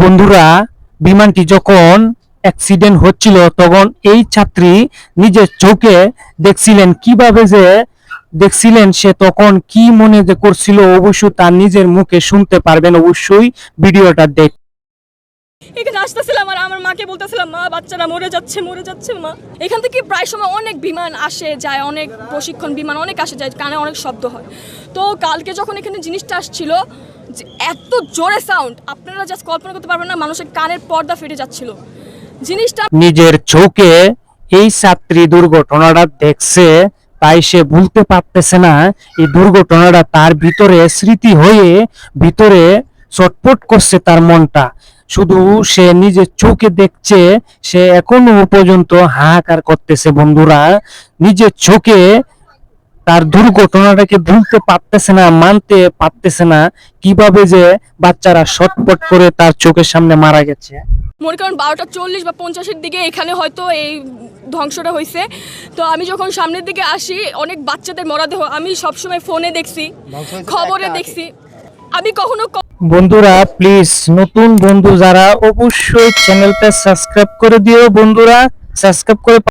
বন্ধুরা, বিমানটি যখন অ্যাক্সিডেন্ট হচ্ছিল, তখন এই ছাত্রী নিজের চোখে দেখছিলেন। কীভাবে যে দেখছিলেন সে তখন কি মনে যে করছিল, অবশ্যই তার নিজের মুখে শুনতে পারবেন। অবশ্যই ভিডিওটা দেখ এখানে আসতেছিলাম আর আমার মাকে বলতেছিলাম, মা, বাচ্চারা মরে যাচ্ছে মরে যাচ্ছে, মা। এখান থেকে প্রায় সময় অনেক বিমান আসে, যায়, অনেক প্রশিক্ষণ বিমান অনেক আসে, যায়, কানে অনেক শব্দ হয়। তো কালকে যখন এখানে জিনিসটা আসছিল এত জোরে সাউন্ড আপনারা জাস্ট কল্পনা করতে পারবেন না, মানুষের কানের পর্দা ফেটে যাচ্ছিল। জিনিসটা নিজের চোখে এই ছাত্রী দুর্ঘটনাটা দেখছে, তাই সে ভুলতে পারতেছে না, এই দুর্ঘটনাটা তার ভিতরে স্মৃতি হয়ে ভিতরে চটপট করছে তার মনটা। শুধু সে নিজের চোখে দেখছে সে এখনও পর্যন্ত হাহাকার করতেছে বন্ধুরা। নিজের চোখে তার দুর্ঘটনাটাকে ভুলতে পারতেছে না মানতে পারতেছে না কীভাবে যে বাচ্চারা শটপট করে তার চোখের সামনে মারা গেছে। মনে করেন বারোটা চল্লিশ বা পঞ্চাশের দিকে এখানে হয়তো এই ধ্বংসটা হয়েছে। তো আমি যখন সামনের দিকে আসি অনেক বাচ্চাদের মরাদেহ আমি সবসময় ফোনে দেখছি খবরে দেখছি। আমি কখনো বন্ধুরা প্লিজ নতুন বন্ধু যারা অবশ্যই চ্যানেলটা সাবস্ক্রাইব করে দিও। বন্ধুরা সাবস্ক্রাইব করে